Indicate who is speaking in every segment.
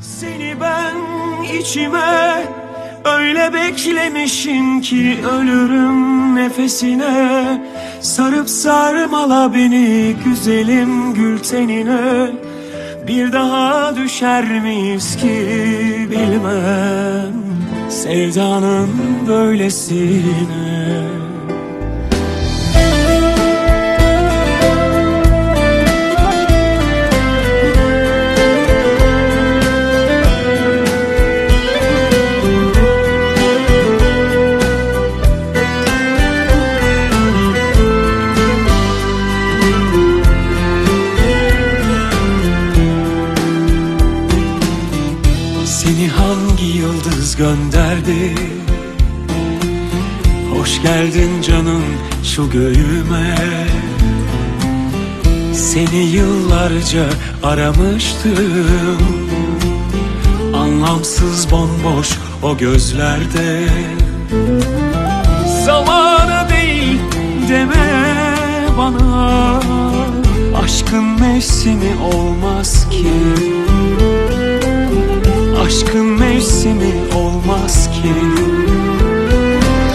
Speaker 1: Seni ben içime öyle beklemişim ki ölürüm nefesine. Sarıp sarmala beni güzelim gül tenine. Bir daha düşer miyiz ki bilmem. Sevdanın böylesine hangi yıldız gönderdi? Hoş geldin canım şu göğüme. Seni yıllarca aramıştım. Anlamsız bomboş o gözlerde. Zamanı mevsimi olmaz ki.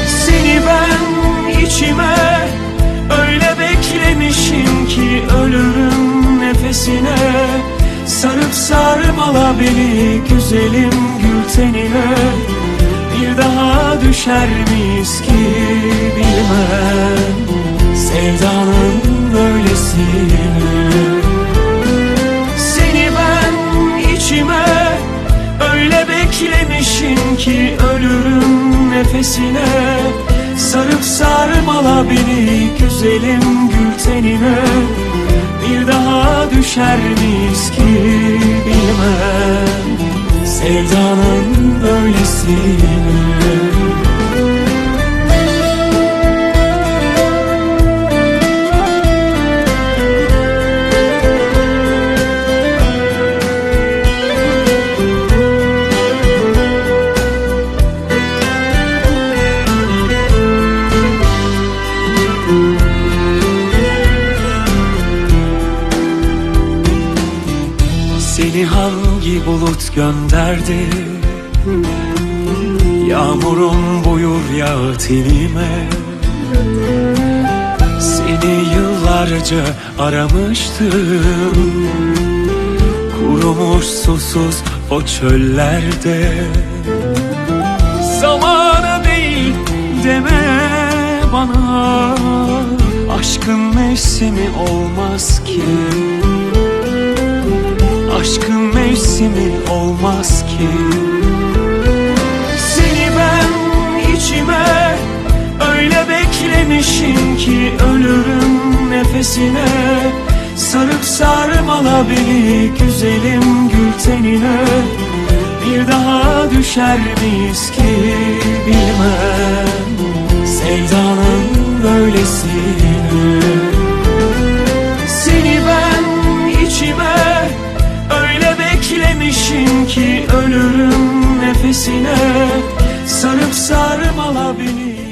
Speaker 1: Seni ben içime öyle beklemişim ki Ölürüm nefesine. Sarıp sarmala beni güzelim gül tenine. Bir daha düşer miyiz ki bilmem. Sevdanın böylesine ki ölürüm nefesine. Sarıp sarmala beni güzelim gül tenine. Bir daha düşer miyiz ki bilmem. Sevdanın böylesine Seni hangi bulut gönderdi? Yağmurun buyur yağ tenime Seni yıllarca aramıştım. Kurumuş susuz o çöllerde. Zamanı değil deme bana. Aşkın mevsimi olmaz ki Aşkın mevsimi olmaz ki. Seni ben içime öyle beklemişim ki Ölürüm nefesine. Sarıp sarmala beni güzelim gül tenine. Bir daha düşer miyiz ki bilmem. Sevdanın böylesine beklemişim ki Ölürüm nefesine Sarıp sarmala beni